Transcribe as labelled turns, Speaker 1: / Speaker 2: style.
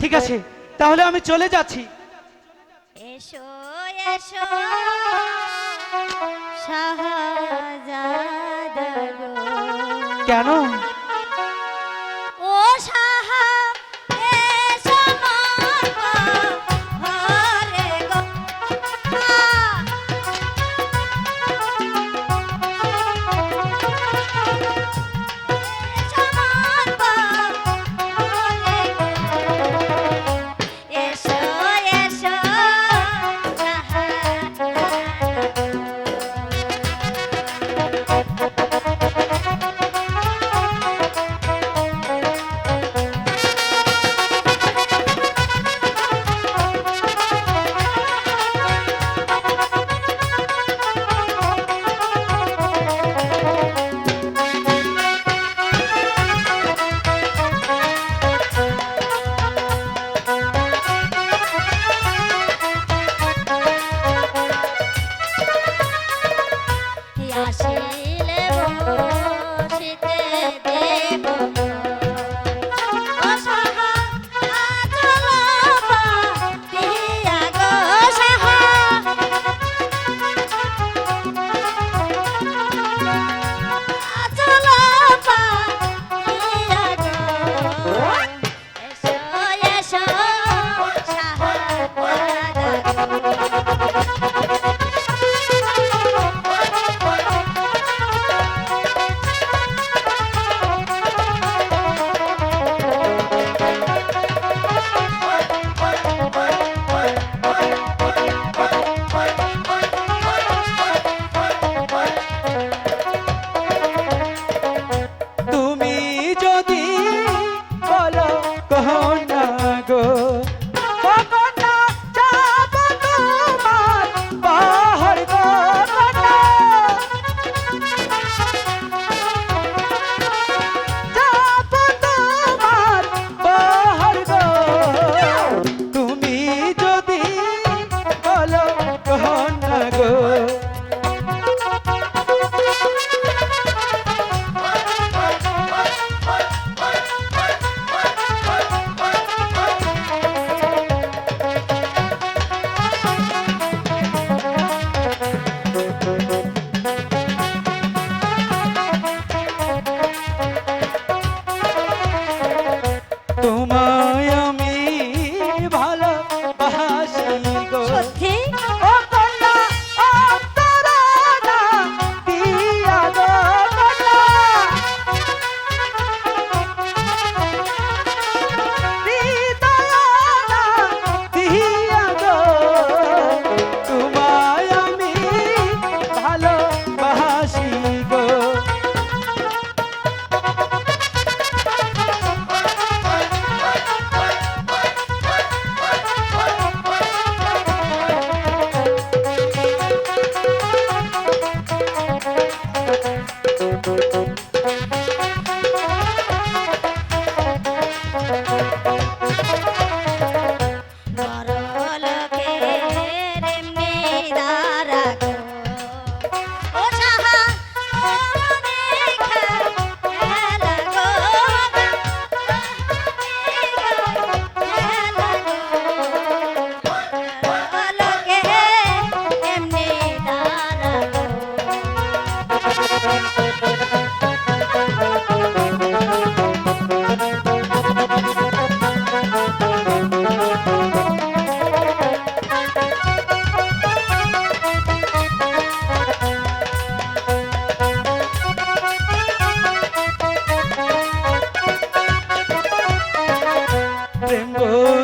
Speaker 1: ঠিক আছে তাহলে আমি চলে যাচ্ছি।
Speaker 2: এসো এসো
Speaker 1: কেন?
Speaker 2: ভাসে ভালো
Speaker 1: প্রেম